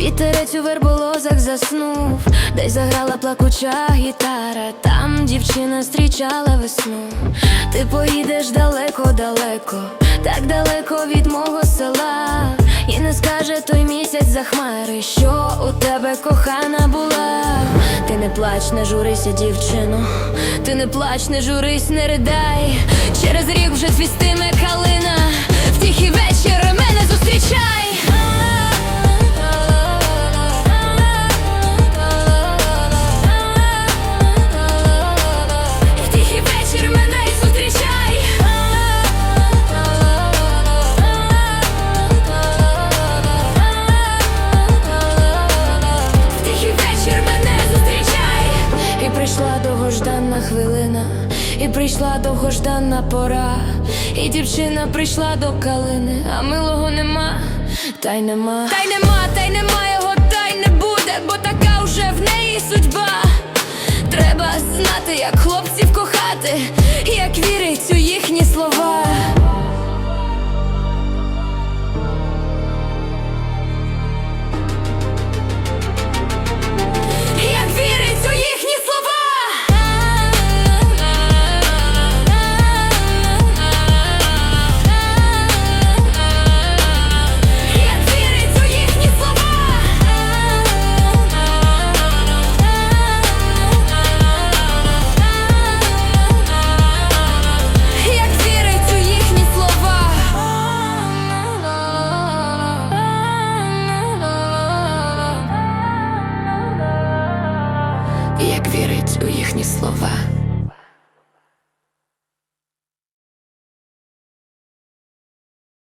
Вітерець у верболозах заснув, десь заграла плакуча гітара, там дівчина зустрічала весну. Ти поїдеш далеко-далеко, так далеко від мого села. І не скаже той місяць за хмари, що у тебе кохана була. Ти не плач, не журися, дівчино, ти не плач, не журись, не ридай. Через рік вже цвістиме калина, хвилина, і прийшла довгожданна пора, і дівчина прийшла до калини, а милого нема, та й нема. Та й нема, та й нема його, та й не буде, бо така вже в неї судьба. Треба знати, як хлопців кохати, як вірить у їхні слова. Як вірить у їхні слова.